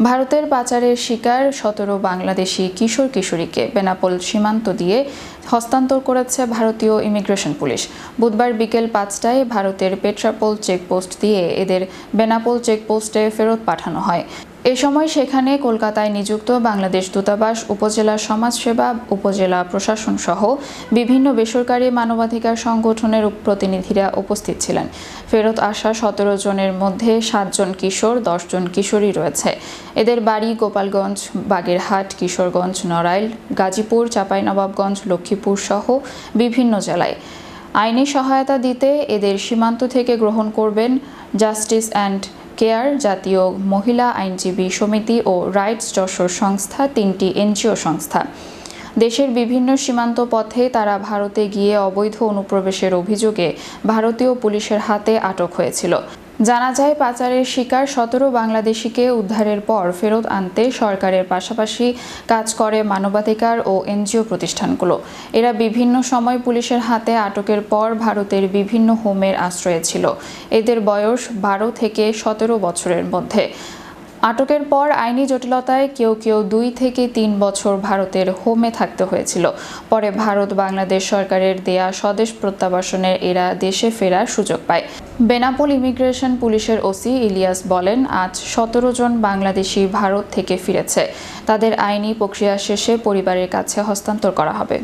ভারতের পাচারের শিকার সতেরো বাংলাদেশি কিশোর কিশোরীকে বেনাপোল সীমান্ত দিয়ে হস্তান্তর করেছে ভারতীয় ইমিগ্রেশন পুলিশ। বুধবার বিকেল পাঁচটায় ভারতের পেট্রাপোল চেকপোস্ট দিয়ে এদের বেনাপোল চেকপোস্টে ফেরত পাঠানো হয়। এ সময় সেখানে কলকাতায় নিযুক্ত বাংলাদেশ দূতাবাস, উপজেলা সমাজসেবা, উপজেলা প্রশাসন সহ বিভিন্ন বেসরকারি মানবাধিকার সংগঠনের প্রতিনিধিরা উপস্থিত ছিলেন। ফেরত আসা সতেরো জনের মধ্যে সাতজন কিশোর দশজন কিশোরী রয়েছে। এদের বাড়ি গোপালগঞ্জ, বাগেরহাট, কিশোরগঞ্জ, নড়াইল, গাজীপুর, চাঁপাইনবাবগঞ্জ, লক্ষ্মীপুর সহ বিভিন্ন জেলায়। আইনি সহায়তা দিতে এদের সীমান্ত থেকে গ্রহণ করবেন জাস্টিস অ্যান্ড কেয়ার, জাতীয় মহিলা আইনজীবী সমিতি ও রাইটস যশোর সংস্থা, তিনটি এনজিও সংস্থা। দেশের বিভিন্ন সীমান্ত পথে তারা ভারতে গিয়ে অবৈধ অনুপ্রবেশের অভিযোগে ভারতীয় পুলিশের হাতে আটক হয়েছিল। জানা যায়, পাচারের শিকার সতেরো বাংলাদেশিকে উদ্ধারের পর ফেরত আনতে সরকারের পাশাপাশি কাজ করে মানবাধিকার ও এনজিও প্রতিষ্ঠানগুলো। এরা বিভিন্ন সময় পুলিশের হাতে আটকের পর ভারতের বিভিন্ন হোমের আশ্রয়ে ছিল। এদের বয়স বারো থেকে সতেরো বছরের মধ্যে। আটকের পর আইনি জটিলতায় কেউ কেউ দুই থেকে তিন বছর ভারতের হোমে থাকতে হয়েছিল। পরে ভারত বাংলাদেশ সরকারের দেয়া স্বদেশ প্রত্যাবাসনের এরা দেশে ফেরার সুযোগ পায়। বেনাপোল ইমিগ্রেশন পুলিশের ওসি ইলিয়াস বলেন, আজ সতেরো জন বাংলাদেশি ভারত থেকে ফিরেছে। তাদের আইনি প্রক্রিয়া শেষে পরিবারের কাছে হস্তান্তর করা হবে।